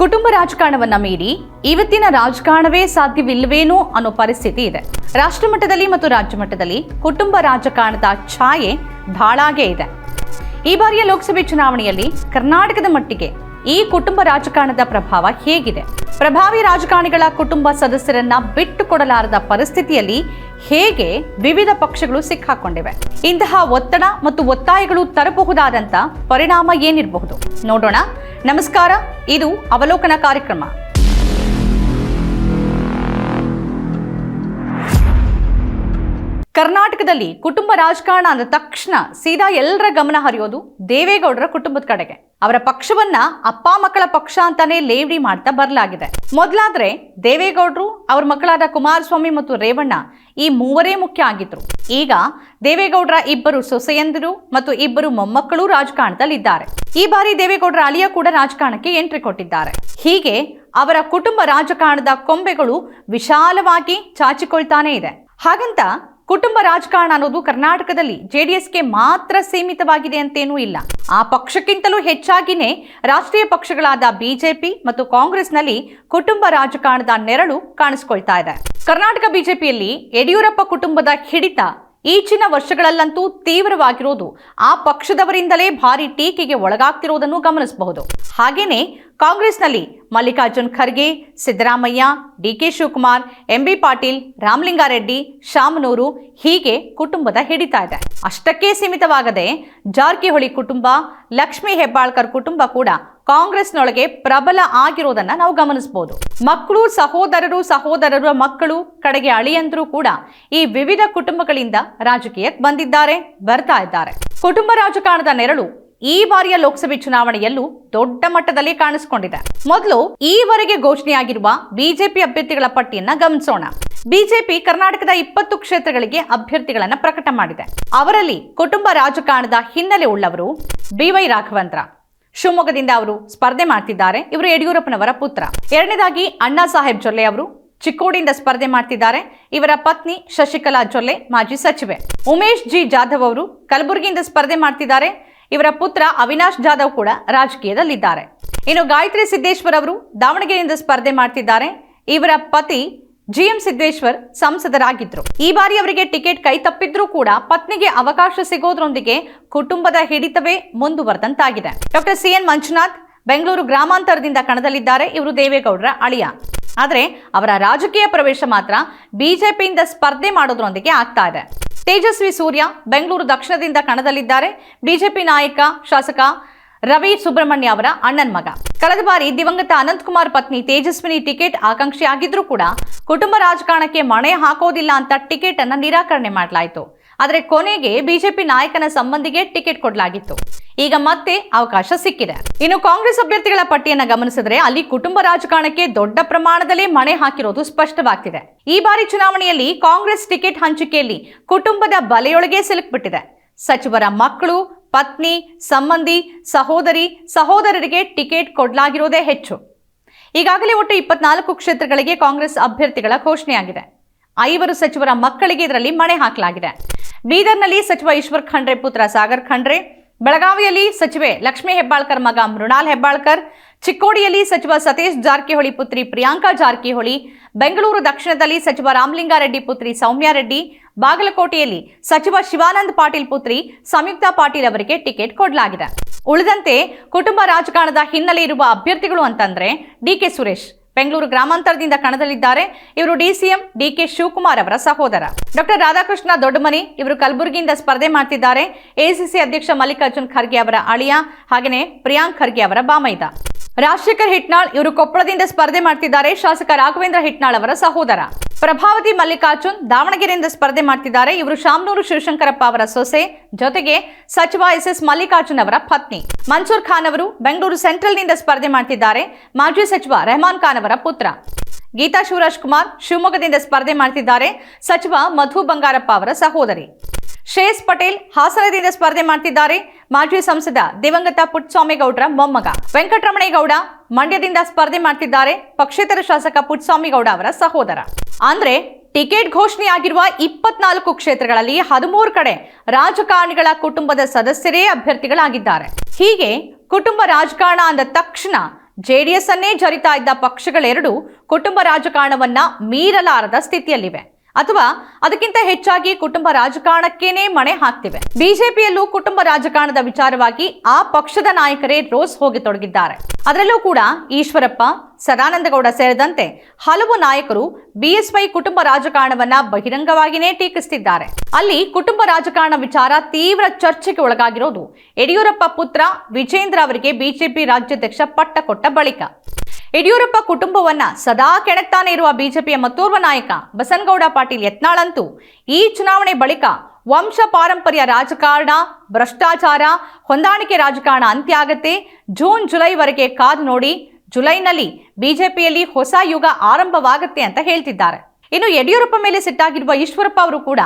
ಕುಟುಂಬ ರಾಜಕಾರಣವನ್ನ ಮೀರಿ ಇವತ್ತಿನ ರಾಜಕಾರಣವೇ ಸಾಧ್ಯವಿಲ್ಲವೇನೋ ಅನ್ನೋ ಪರಿಸ್ಥಿತಿ ಇದೆ. ರಾಷ್ಟ್ರ ಮಟ್ಟದಲ್ಲಿ ಮತ್ತು ರಾಜ್ಯ ಮಟ್ಟದಲ್ಲಿ ಕುಟುಂಬ ರಾಜಕಾರಣದ ಛಾಯೆ ಬಹಳಾಗೇ ಇದೆ. ಈ ಬಾರಿಯ ಲೋಕಸಭೆ ಚುನಾವಣೆಯಲ್ಲಿ ಕರ್ನಾಟಕದ ಮಟ್ಟಿಗೆ ಈ ಕುಟುಂಬ ರಾಜಕಾರಣದ ಪ್ರಭಾವ ಹೇಗಿದೆ? ಪ್ರಭಾವಿ ರಾಜಕಾರಣಿಗಳ ಕುಟುಂಬ ಸದಸ್ಯರನ್ನ ಬಿಟ್ಟು ಕೊಡಲಾರದ ಪರಿಸ್ಥಿತಿಯಲ್ಲಿ ಹೇಗೆ ವಿವಿಧ ಪಕ್ಷಗಳು ಸಿಕ್ಕಾಕೊಂಡಿವೆ? ಇಂತಹ ಒತ್ತಡ ಮತ್ತು ಒತ್ತಾಯಗಳು ತರಬಹುದಾದಂತ ಪರಿಣಾಮ ಏನಿರಬಹುದು? ನೋಡೋಣ. ನಮಸ್ಕಾರ. ಇದು ಅವಲೋಕನ ಕಾರ್ಯಕ್ರಮ. ಕರ್ನಾಟಕದಲ್ಲಿ ಕುಟುಂಬ ರಾಜಕಾರಣ ಅಂದ ತಕ್ಷಣ ಸೀದಾ ಎಲ್ಲರ ಗಮನ ಹರಿಯೋದು ದೇವೇಗೌಡರ ಕುಟುಂಬದ ಕಡೆಗೆ. ಅವರ ಪಕ್ಷವನ್ನ ಅಪ್ಪ ಮಕ್ಕಳ ಪಕ್ಷ ಅಂತಾನೆ ಲೇವಡಿ ಮಾಡ್ತಾ ಬರಲಾಗಿದೆ. ಮೊದಲಾದ್ರೆ ದೇವೇಗೌಡರು, ಅವ್ರ ಮಕ್ಕಳಾದ ಕುಮಾರಸ್ವಾಮಿ ಮತ್ತು ರೇವಣ್ಣ ಈ ಮೂವರೇ ಮುಖ್ಯ ಆಗಿದ್ರು. ಈಗ ದೇವೇಗೌಡರ ಇಬ್ಬರು ಸೊಸೆಯಂದಿರು ಮತ್ತು ಇಬ್ಬರು ಮೊಮ್ಮಕ್ಕಳು ರಾಜಕಾರಣದಲ್ಲಿದ್ದಾರೆ. ಈ ಬಾರಿ ದೇವೇಗೌಡರ ಅಳಿಯ ಕೂಡ ರಾಜಕಾರಣಕ್ಕೆ ಎಂಟ್ರಿ ಕೊಟ್ಟಿದ್ದಾರೆ. ಹೀಗೆ ಅವರ ಕುಟುಂಬ ರಾಜಕಾರಣದ ಕೊಂಬೆಗಳು ವಿಶಾಲವಾಗಿ ಚಾಚಿಕೊಳ್ತಾನೆ ಇದೆ. ಹಾಗಂತ ಕುಟುಂಬ ರಾಜಕಾರಣ ಅನ್ನೋದು ಕರ್ನಾಟಕದಲ್ಲಿ ಜೆಡಿಎಸ್ಗೆ ಮಾತ್ರ ಸೀಮಿತವಾಗಿದೆ ಅಂತೇನೂ ಇಲ್ಲ. ಆ ಪಕ್ಷಕ್ಕಿಂತಲೂ ಹೆಚ್ಚಾಗಿನೇ ರಾಷ್ಟ್ರೀಯ ಪಕ್ಷಗಳಾದ ಬಿಜೆಪಿ ಮತ್ತು ಕಾಂಗ್ರೆಸ್ನಲ್ಲಿ ಕುಟುಂಬ ರಾಜಕಾರಣದ ನೆರಳು ಕಾಣಿಸ್ಕೊಳ್ತಾ ಇದೆ. ಕರ್ನಾಟಕ ಬಿಜೆಪಿಯಲ್ಲಿ ಯಡಿಯೂರಪ್ಪ ಕುಟುಂಬದ ಹಿಡಿತ ಈಚಿನ ವರ್ಷಗಳಲ್ಲಂತೂ ತೀವ್ರವಾಗಿರೋದು ಆ ಪಕ್ಷದವರಿಂದಲೇ ಭಾರಿ ಟೀಕೆಗೆ ಒಳಗಾಗ್ತಿರೋದನ್ನು ಗಮನಿಸಬಹುದು. ಹಾಗೇನೆ ಕಾಂಗ್ರೆಸ್ನಲ್ಲಿ Mallikarjun Kharge, Siddaramaiah D DK Shivakumar, MB Patil, Ramalinga Reddy, Shamanur ಹೀಗೆ ಕುಟುಂಬದ ಹಿಡಿತ ಇದೆ. ಅಷ್ಟಕ್ಕೇ ಸೀಮಿತವಾಗದೆ ಜಾರಕಿಹೊಳಿ ಕುಟುಂಬ, ಲಕ್ಷ್ಮೀ ಹೆಬ್ಬಾಳ್ಕರ್ ಕುಟುಂಬ ಕೂಡ ಕಾಂಗ್ರೆಸ್ನೊಳಗೆ ಪ್ರಬಲ ಆಗಿರೋದನ್ನ ನಾವು ಗಮನಿಸಬಹುದು. ಮಕ್ಕಳು, ಸಹೋದರರು, ಸಹೋದರರ ಮಕ್ಕಳು ಕಡೆಗೆ ಅಳಿಯಂದ್ರು ಕೂಡ ಈ ವಿವಿಧ ಕುಟುಂಬಗಳಿಂದ ರಾಜಕೀಯಕ್ಕೆ ಬಂದಿದ್ದಾರೆ, ಬರ್ತಾ ಇದ್ದಾರೆ. ಕುಟುಂಬ ರಾಜಕಾರಣದ ನೆರಳು ಈ ಬಾರಿಯ ಲೋಕಸಭೆ ಚುನಾವಣೆಯಲ್ಲೂ ದೊಡ್ಡ ಮಟ್ಟದಲ್ಲಿ ಕಾಣಿಸಿಕೊಂಡಿದೆ. ಮೊದಲು ಈವರೆಗೆ ಘೋಷಣೆಯಾಗಿರುವ ಬಿಜೆಪಿ ಅಭ್ಯರ್ಥಿಗಳ ಪಟ್ಟಿಯನ್ನ ಗಮನಿಸೋಣ. ಬಿಜೆಪಿ ಕರ್ನಾಟಕದ ಇಪ್ಪತ್ತು ಕ್ಷೇತ್ರಗಳಿಗೆ ಅಭ್ಯರ್ಥಿಗಳನ್ನ ಪ್ರಕಟ ಮಾಡಿದೆ. ಅವರಲ್ಲಿ ಕುಟುಂಬ ರಾಜಕಾರಣದ ಹಿನ್ನೆಲೆ ಉಳ್ಳವರು ಬಿವೈ ರಾಘವೇಂದ್ರ. ಶಿವಮೊಗ್ಗದಿಂದ ಅವರು ಸ್ಪರ್ಧೆ ಮಾಡ್ತಿದ್ದಾರೆ. ಇವರು ಯಡಿಯೂರಪ್ಪನವರ ಪುತ್ರ. ಎರಡನೇದಾಗಿ ಅಣ್ಣಾ ಸಾಹೇಬ್ ಜೊಲ್ಲೆ ಅವರು ಚಿಕ್ಕೋಡಿಯಿಂದ ಸ್ಪರ್ಧೆ ಮಾಡ್ತಿದ್ದಾರೆ. ಇವರ ಪತ್ನಿ ಶಶಿಕಲಾ ಜೊಲ್ಲೆ, ಮಾಜಿ ಸಚಿವೆ. ಉಮೇಶ್ ಜಿ. ಜಾಧವ್ ಅವರು ಕಲಬುರಗಿಯಿಂದ ಸ್ಪರ್ಧೆ ಮಾಡ್ತಿದ್ದಾರೆ. ಇವರ ಪುತ್ರ ಅವಿನಾಶ್ ಜಾಧವ್ ಕೂಡ ರಾಜಕೀಯದಲ್ಲಿದ್ದಾರೆ. ಇನ್ನು ಗಾಯತ್ರಿ ಸಿದ್ದೇಶ್ವರ್ ಅವರು ದಾವಣಗೆರೆಯಿಂದ ಸ್ಪರ್ಧೆ ಮಾಡ್ತಿದ್ದಾರೆ. ಇವರ ಪತಿ ಜಿಎಂ ಸಿದ್ದೇಶ್ವರ್ ಸಂಸದರಾಗಿದ್ರು. ಈ ಬಾರಿ ಅವರಿಗೆ ಟಿಕೆಟ್ ಕೈ ತಪ್ಪಿದ್ರೂ ಕೂಡ ಪತ್ನಿಗೆ ಅವಕಾಶ ಸಿಗೋದ್ರೊಂದಿಗೆ ಕುಟುಂಬದ ಹಿಡಿತವೇ ಮುಂದುವರೆದಂತಾಗಿದೆ. Doctor C N Manjunath Bengaluru ಗ್ರಾಮಾಂತರದಿಂದ ಕಣದಲ್ಲಿದ್ದಾರೆ. ಇವರು ದೇವೇಗೌಡರ ಅಳಿಯ. ಆದರೆ ಅವರ ರಾಜಕೀಯ ಪ್ರವೇಶ ಮಾತ್ರ ಬಿಜೆಪಿಯಿಂದ ಸ್ಪರ್ಧೆ ಮಾಡೋದ್ರೊಂದಿಗೆ ಆಗ್ತಾ ಇದೆ. ತೇಜಸ್ವಿ ಸೂರ್ಯ ಬೆಂಗಳೂರು ದಕ್ಷಿಣದಿಂದ ಕಣದಲ್ಲಿದ್ದಾರೆ. ಬಿಜೆಪಿ ನಾಯಕ, ಶಾಸಕ ರವಿ ಸುಬ್ರಹ್ಮಣ್ಯ ಅವರ ಅಣ್ಣನ್ ಮಗ. ಕಳೆದ ಬಾರಿ ದಿವಂಗತ ಅನಂತಕುಮಾರ್ ಪತ್ನಿ ತೇಜಸ್ವಿನಿ ಟಿಕೆಟ್ ಆಕಾಂಕ್ಷಿ ಆಗಿದ್ರೂ ಕೂಡ ಕುಟುಂಬ ರಾಜಕಾರಣಕ್ಕೆ ಮಣೆ ಹಾಕೋದಿಲ್ಲ ಅಂತ ಟಿಕೆಟ್ ಅನ್ನ ನಿರಾಕರಣೆ ಮಾಡಲಾಯಿತು. ಆದರೆ ಕೊನೆಗೆ ಬಿಜೆಪಿ ನಾಯಕನ ಸಂಬಂಧಿಗೆ ಟಿಕೆಟ್ ಕೊಡಲಾಗಿತ್ತು. ಈಗ ಮತ್ತೆ ಅವಕಾಶ ಸಿಕ್ಕಿದೆ. ಇನ್ನು ಕಾಂಗ್ರೆಸ್ ಅಭ್ಯರ್ಥಿಗಳ ಪಟ್ಟಿಯನ್ನ ಗಮನಿಸಿದ್ರೆ ಅಲ್ಲಿ ಕುಟುಂಬ ರಾಜಕಾರಣಕ್ಕೆ ದೊಡ್ಡ ಪ್ರಮಾಣದಲ್ಲಿ ಮಣೆ ಹಾಕಿರೋದು ಸ್ಪಷ್ಟವಾಗ್ತಿದೆ. ಈ ಬಾರಿ ಚುನಾವಣೆಯಲ್ಲಿ ಕಾಂಗ್ರೆಸ್ ಟಿಕೆಟ್ ಹಂಚಿಕೆಯಲ್ಲಿ ಕುಟುಂಬದ ಬಲೆಯೊಳಗೆ ಸಿಲುಕ್ಬಿಟ್ಟಿದೆ. ಸಚಿವರ ಮಕ್ಕಳು ಪತ್ನಿ, ಸಂಬಂಧಿ, ಸಹೋದರಿ, ಸಹೋದರರಿಗೆ ಟಿಕೆಟ್ ಕೊಡಲಾಗಿರೋದೇ ಹೆಚ್ಚು. ಈಗಾಗಲೇ ಒಟ್ಟು ಇಪ್ಪತ್ನಾಲ್ಕು ಕ್ಷೇತ್ರಗಳಿಗೆ ಕಾಂಗ್ರೆಸ್ ಅಭ್ಯರ್ಥಿಗಳ ಘೋಷಣೆಯಾಗಿದೆ. ಐವರು ಸಚಿವರ ಮಕ್ಕಳಿಗೆ ಇದರಲ್ಲಿ ಮಣೆ ಹಾಕಲಾಗಿದೆ. ಬೀದರ್ನಲ್ಲಿ ಸಚಿವ ಈಶ್ವರ್ ಖಂಡ್ರೆ, ಪುತ್ರ ಸಾಗರ್ ಖಂಡ್ರೆ. ಬೆಳಗಾವಿಯಲ್ಲಿ ಸಚಿವೆ ಲಕ್ಷ್ಮೀ ಹೆಬ್ಬಾಳ್ಕರ್, ಮಗ ಮೃಣಾಲ್ ಹೆಬ್ಬಾಳ್ಕರ್. ಚಿಕ್ಕೋಡಿಯಲ್ಲಿ ಸಚಿವ ಸತೀಶ್ ಜಾರಕಿಹೊಳಿ, ಪುತ್ರಿ ಪ್ರಿಯಾಂಕಾ ಜಾರಕಿಹೊಳಿ. ಬೆಂಗಳೂರು ದಕ್ಷಿಣದಲ್ಲಿ ಸಚಿವ ರಾಮಲಿಂಗಾರೆಡ್ಡಿ, ಪುತ್ರಿ ಸೌಮ್ಯ ರೆಡ್ಡಿ ಬಾಗಲಕೋಟೆಯಲ್ಲಿ ಸಚಿವ ಶಿವಾನಂದ ಪಾಟೀಲ್ ಪುತ್ರಿ ಸಂಯುಕ್ತಾ ಪಾಟೀಲ್ ಅವರಿಗೆ ಟಿಕೆಟ್ ಕೊಡಲಾಗಿದೆ. ಉಳಿದಂತೆ ಕುಟುಂಬ ರಾಜಕಾರಣದ ಹಿನ್ನೆಲೆ ಇರುವ ಅಭ್ಯರ್ಥಿಗಳು ಅಂತಂದ್ರೆ ಡಿಕೆ ಸುರೇಶ್. ಬೆಂಗಳೂರು ಗ್ರಾಮಾಂತರದಿಂದ ಕಣದಲ್ಲಿದ್ದಾರೆ. ಇವರು ಡಿಸಿಎಂ ಡಿಕೆ ಶಿವಕುಮಾರ್ ಅವರ ಸಹೋದರ. ಡಾಕ್ಟರ್ ರಾಧಾಕೃಷ್ಣ ದೊಡ್ಡಮನಿ ಇವರು ಕಲಬುರಗಿಯಿಂದ ಸ್ಪರ್ಧೆ ಮಾಡ್ತಿದ್ದಾರೆ. ಎಸಿಸಿ ಅಧ್ಯಕ್ಷ ಮಲ್ಲಿಕಾರ್ಜುನ್ ಖರ್ಗೆ ಅವರ ಅಳಿಯ ಹಾಗೆಯೇ ಪ್ರಿಯಾಂಕ್ ಖರ್ಗೆ ಅವರ ಬಾಮೈದ. ರಾಜಶೇಖರ್ ಹಿಟ್ನಾಳ್ ಇವರು ಕೊಪ್ಪಳದಿಂದ ಸ್ಪರ್ಧೆ ಮಾಡ್ತಿದ್ದಾರೆ. ಶಾಸಕ ರಾಘವೇಂದ್ರ ಹಿಟ್ನಾಳ್ ಅವರ ಸಹೋದರ. ಪ್ರಭಾವತಿ ಮಲ್ಲಿಕಾರ್ಜುನ್ ದಾವಣಗೆರೆಯಿಂದ ಸ್ಪರ್ಧೆ ಮಾಡ್ತಿದ್ದಾರೆ. ಇವರು ಶಾಮನೂರು ಶಿವಶಂಕರಪ್ಪ ಅವರ ಸೊಸೆ. ಜೊತೆಗೆ ಸಚಿವ ಎಸ್ ಎಸ್ ಮಲ್ಲಿಕಾರ್ಜುನ್ ಅವರ ಪತ್ನಿ. ಮನ್ಸೂರ್ ಖಾನ್ ಅವರು ಬೆಂಗಳೂರು ಸೆಂಟ್ರಲ್ನಿಂದ ಸ್ಪರ್ಧೆ ಮಾಡ್ತಿದ್ದಾರೆ. ಮಾಜಿ ಸಚಿವ ರೆಹಮಾನ್ ಖಾನ್ ಅವರ ಪುತ್ರ. ಗೀತಾ ಶಿವರಾಜ್ ಕುಮಾರ್ ಶಿವಮೊಗ್ಗದಿಂದ ಸ್ಪರ್ಧೆ ಮಾಡ್ತಿದ್ದಾರೆ. ಸಚಿವ ಮಧು ಬಂಗಾರಪ್ಪ ಅವರ ಸಹೋದರಿ. ಶ್ರೇಯಸ್ ಪಟೇಲ್ ಹಾಸನದಿಂದ ಸ್ಪರ್ಧೆ ಮಾಡ್ತಿದ್ದಾರೆ. ಮಾಜಿ ಸಂಸದ ದಿವಂಗತ ಪುಟ್ಸ್ವಾಮಿಗೌಡರ ಮೊಮ್ಮಗ. ವೆಂಕಟರಮಣೇಗೌಡ ಮಂಡ್ಯದಿಂದ ಸ್ಪರ್ಧೆ ಮಾಡ್ತಿದ್ದಾರೆ ಪಕ್ಷೇತರ ಶಾಸಕ ಪುಟ್ಸ್ವಾಮಿಗೌಡ ಅವರ ಸಹೋದರ. ಅಂದ್ರೆ ಟಿಕೆಟ್ ಘೋಷಣೆಯಾಗಿರುವ ಇಪ್ಪತ್ನಾಲ್ಕು ಕ್ಷೇತ್ರಗಳಲ್ಲಿ ಹದಿಮೂರು ಕಡೆ ರಾಜಕಾರಣಿಗಳ ಕುಟುಂಬದ ಸದಸ್ಯರೇ ಅಭ್ಯರ್ಥಿಗಳಾಗಿದ್ದಾರೆ. ಹೀಗೆ ಕುಟುಂಬ ರಾಜಕಾರಣ ಅಂದ ತಕ್ಷಣ ಜೆಡಿಎಸ್ ಅನ್ನೇ ಜರಿತಾ ಇದ್ದ ಪಕ್ಷಗಳೆರಡು ಕುಟುಂಬ ರಾಜಕಾರಣವನ್ನ ಮೀರಲಾರದ ಸ್ಥಿತಿಯಲ್ಲಿವೆ. ಅಥವಾ ಅದಕ್ಕಿಂತ ಹೆಚ್ಚಾಗಿ ಕುಟುಂಬ ರಾಜಕಾರಣಕ್ಕೇನೆ ಮಣೆ ಹಾಕ್ತಿವೆ. ಬಿಜೆಪಿಯಲ್ಲೂ ಕುಟುಂಬ ರಾಜಕಾರಣದ ವಿಚಾರವಾಗಿ ಆ ಪಕ್ಷದ ನಾಯಕರೇ ರೋಸ್ ಹೋಗಿ ತೊಡಗಿದ್ದಾರೆ. ಅದರಲ್ಲೂ ಕೂಡ ಈಶ್ವರಪ್ಪ, ಸದಾನಂದಗೌಡ ಸೇರಿದಂತೆ ಹಲವು ನಾಯಕರು ಬಿಎಸ್ವೈ ಕುಟುಂಬ ರಾಜಕಾರಣವನ್ನ ಬಹಿರಂಗವಾಗಿಯೇ ಟೀಕಿಸುತ್ತಿದ್ದಾರೆ ಅಲ್ಲಿ ಕುಟುಂಬ ರಾಜಕಾರಣ ವಿಚಾರ ತೀವ್ರ ಚರ್ಚೆಗೆ ಒಳಗಾಗಿರೋದು ಯಡಿಯೂರಪ್ಪ ಪುತ್ರ ವಿಜೇಂದ್ರ ಅವರಿಗೆ ಬಿಜೆಪಿ ರಾಜ್ಯಾಧ್ಯಕ್ಷ ಪಟ್ಟ ಕೊಟ್ಟ ಬಳಿಕ. ಯಡಿಯೂರಪ್ಪ ಕುಟುಂಬವನ್ನ ಸದಾ ಕೆಣಕ್ತಾನೆ ಇರುವ ಬಿಜೆಪಿಯ ಮತ್ತೋರ್ವ ನಾಯಕ ಬಸನಗೌಡ ಪಾಟೀಲ್ ಯತ್ನಾಳಂತೂ ಈ ಚುನಾವಣೆ ಬಳಿಕ ವಂಶ ಪಾರಂಪರ್ಯ ರಾಜಕಾರಣ, ಭ್ರಷ್ಟಾಚಾರ, ಹೊಂದಾಣಿಕೆ ರಾಜಕಾರಣ ಅಂತ್ಯ ಆಗತ್ತೆ ಜೂನ್ ಜುಲೈವರೆಗೆ ಕಾದು ನೋಡಿ ಜುಲೈನಲ್ಲಿ ಬಿಜೆಪಿಯಲ್ಲಿ ಹೊಸ ಯುಗ ಆರಂಭವಾಗುತ್ತೆ ಅಂತ ಹೇಳ್ತಿದ್ದಾರೆ. ಇನ್ನು ಯಡಿಯೂರಪ್ಪ ಮೇಲೆ ಸಿಟ್ಟಾಗಿರುವ ಈಶ್ವರಪ್ಪ ಅವರು ಕೂಡ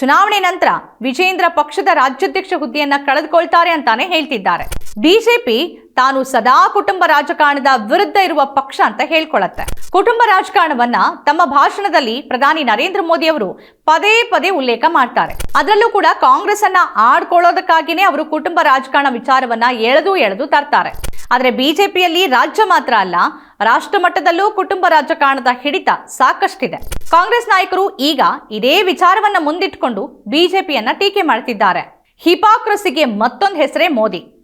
ಚುನಾವಣೆ ನಂತರ ವಿಜೇಂದ್ರ ಪಕ್ಷದ ರಾಜ್ಯಾಧ್ಯಕ್ಷ ಹುದ್ದೆಯನ್ನ ಕಳೆದುಕೊಳ್ತಾರೆ ಅಂತಾನೆ ಹೇಳ್ತಿದ್ದಾರೆ. ಬಿಜೆಪಿ ತಾನು ಸದಾ ಕುಟುಂಬ ರಾಜಕಾರಣದ ವಿರುದ್ಧ ಇರುವ ಪಕ್ಷ ಅಂತ ಹೇಳ್ಕೊಳತ್ತೆ. ಕುಟುಂಬ ರಾಜಕಾರಣವನ್ನ ತಮ್ಮ ಭಾಷಣದಲ್ಲಿ ಪ್ರಧಾನಿ ನರೇಂದ್ರ ಮೋದಿ ಅವರು ಪದೇ ಪದೇ ಉಲ್ಲೇಖ ಮಾಡ್ತಾರೆ. ಅದರಲ್ಲೂ ಕೂಡ ಕಾಂಗ್ರೆಸ್ ಅನ್ನ ಆಡ್ಕೊಳ್ಳೋದಕ್ಕಾಗಿನೇ ಅವರು ಕುಟುಂಬ ರಾಜಕಾರಣ ವಿಚಾರವನ್ನ ಎಳೆದು ಎಳೆದು ತರ್ತಾರೆ. ಆದರೆ ಬಿಜೆಪಿಯಲ್ಲಿ ರಾಜ್ಯ ಮಾತ್ರ ಅಲ್ಲ ರಾಷ್ಟ್ರ ಮಟ್ಟದಲ್ಲೂ ಕುಟುಂಬ ರಾಜಕಾರಣದ ಹಿಡಿತ ಸಾಕಷ್ಟಿದೆ. ಕಾಂಗ್ರೆಸ್ ನಾಯಕರು ಈಗ ಇದೇ ವಿಚಾರವನ್ನ ಮುಂದಿಟ್ಕೊಂಡು ಬಿಜೆಪಿಯನ್ನ ಟೀಕೆ ಮಾಡ್ತಿದ್ದಾರೆ. ಹಿಪಾಕ್ರಸಿಗೆ ಮತ್ತೊಂದು ಹೆಸರೇ ಮೋದಿ.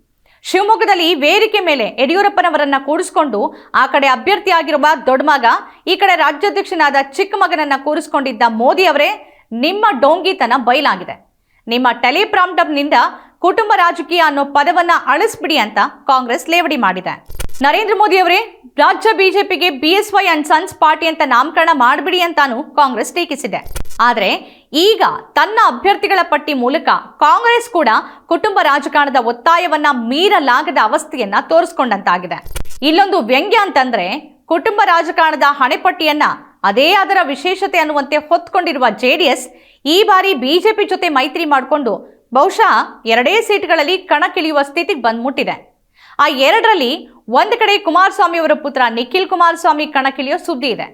ಶಿವಮೊಗ್ಗದಲ್ಲಿ ವೇದಿಕೆ ಮೇಲೆ ಯಡಿಯೂರಪ್ಪನವರನ್ನ ಕೂಡಿಸ್ಕೊಂಡು ಆ ಕಡೆ ಅಭ್ಯರ್ಥಿಯಾಗಿರುವ ದೊಡ್ಡ ಮಗ, ಈ ಕಡೆ ರಾಜ್ಯಾಧ್ಯಕ್ಷನಾದ ಚಿಕ್ಕ ಮಗನನ್ನ ಕೂರಿಸ್ಕೊಂಡಿದ್ದ ಮೋದಿ ಅವರೇ ನಿಮ್ಮ ಡೋಂಗಿತನ ಬಯಲಾಗಿದೆ. ನಿಮ್ಮ ಟೆಲಿಪ್ರಾಂಪ್ಟರ್ನಿಂದ ಕುಟುಂಬ ರಾಜಕೀಯ ಅನ್ನೋ ಪದವನ್ನ ಅಳಿಸ್ಬಿಡಿ ಅಂತ ಕಾಂಗ್ರೆಸ್ ಲೇವಡಿ ಮಾಡಿದೆ. ನರೇಂದ್ರ ಮೋದಿ ಅವರೇ, ರಾಜ್ಯ ಬಿಜೆಪಿಗೆ ಬಿಎಸ್ವೈ ಅಂಡ್ ಸನ್ಸ್ ಪಾರ್ಟಿ ಅಂತ ನಾಮಕರಣ ಮಾಡಬಿಡಿ ಅಂತಾನು ಕಾಂಗ್ರೆಸ್ ಟೀಕಿಸಿದೆ. ಆದರೆ ಈಗ ತನ್ನ ಅಭ್ಯರ್ಥಿಗಳ ಪಟ್ಟಿ ಮೂಲಕ ಕಾಂಗ್ರೆಸ್ ಕೂಡ ಕುಟುಂಬ ರಾಜಕಾರಣದ ಒತ್ತಾಯವನ್ನ ಮೀರಲಾಗದ ಅವಸ್ಥೆಯನ್ನ ತೋರಿಸ್ಕೊಂಡಂತಾಗಿದೆ. ಇಲ್ಲೊಂದು ವ್ಯಂಗ್ಯ ಅಂತಂದ್ರೆ ಕುಟುಂಬ ರಾಜಕಾರಣದ ಹಣೆಪಟ್ಟಿಯನ್ನ ಅದೇ ಅದರ ವಿಶೇಷತೆ ಅನ್ನುವಂತೆ ಹೊತ್ಕೊಂಡಿರುವ ಜೆಡಿಎಸ್ ಈ ಬಾರಿ ಬಿಜೆಪಿ ಜೊತೆ ಮೈತ್ರಿ ಮಾಡಿಕೊಂಡು ಬಹುಶಃ ಎರಡೇ ಸೀಟ್ಗಳಲ್ಲಿ ಕಣಕ್ಕಿಳಿಯುವ ಸ್ಥಿತಿಗೆ ಬಂದ್ಮುಟ್ಟಿದೆ. ಆ ಎರಡರಲ್ಲಿ ಒಂದು ಕಡೆ ಕುಮಾರಸ್ವಾಮಿ ಅವರ ಪುತ್ರ ನಿಖಿಲ್ ಕುಮಾರಸ್ವಾಮಿ ಕಣಕ್ಕಿಳಿಯೋ ಸುದ್ದಿ ಇದೆ.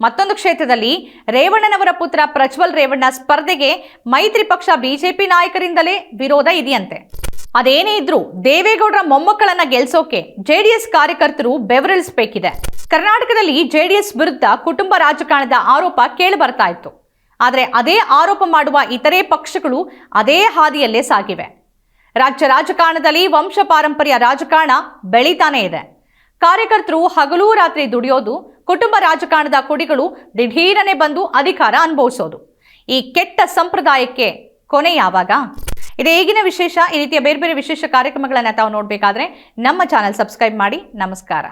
ಮತ್ತೊಂದು ಕ್ಷೇತ್ರದಲ್ಲಿ ರೇವಣ್ಣನವರ ಪುತ್ರ ಪ್ರಜ್ವಲ್ ರೇವಣ್ಣ ಸ್ಪರ್ಧೆಗೆ ಮೈತ್ರಿ ಪಕ್ಷ ಬಿಜೆಪಿ ನಾಯಕರಿಂದಲೇ ವಿರೋಧ ಇದೆಯಂತೆ. ಅದೇನೇ ಇದ್ರೂ ದೇವೇಗೌಡರ ಮೊಮ್ಮಕ್ಕಳನ್ನ ಗೆಲ್ಸೋಕೆ ಜೆಡಿಎಸ್ ಕಾರ್ಯಕರ್ತರು ಬೆವರಿಳಿಸಬೇಕಿದೆ. ಕರ್ನಾಟಕದಲ್ಲಿ ಜೆಡಿಎಸ್ ವಿರುದ್ಧ ಕುಟುಂಬ ರಾಜಕಾರಣದ ಆರೋಪ ಕೇಳಿ ಬರ್ತಾ ಇತ್ತು. ಆದರೆ ಅದೇ ಆರೋಪ ಮಾಡುವ ಇತರೆ ಪಕ್ಷಗಳು ಅದೇ ಹಾದಿಯಲ್ಲೇ ಸಾಗಿವೆ. ರಾಜ್ಯ ರಾಜಕಾರಣದಲ್ಲಿ ವಂಶ ಪಾರಂಪರ್ಯ ರಾಜಕಾರಣ ಬೆಳೀತಾನೇ ಇದೆ. ಕಾರ್ಯಕರ್ತರು ಹಗಲೂ ರಾತ್ರಿ ದುಡಿಯೋದು ಕುಟುಂಬ ರಾಜಕಾರಣದ ಕುಡಿಗಳು ದಿಢೀರನೆ ಬಂದು ಅಧಿಕಾರ ಅನುಭವಿಸೋದು. ಈ ಕೆಟ್ಟ ಸಂಪ್ರದಾಯಕ್ಕೆ ಕೊನೆ ಯಾವಾಗ? ಇದು ಈಗಿನ ವಿಶೇಷ, ಈ ರೀತಿಯ ಬೇರೆ ಬೇರೆ ವಿಶೇಷ ಕಾರ್ಯಕ್ರಮಗಳನ್ನು ತಾವು ನೋಡಬೇಕಾದ್ರೆ ನಮ್ಮ ಚಾನಲ್ ಸಬ್ಸ್ಕ್ರೈಬ್ ಮಾಡಿ. ನಮಸ್ಕಾರ.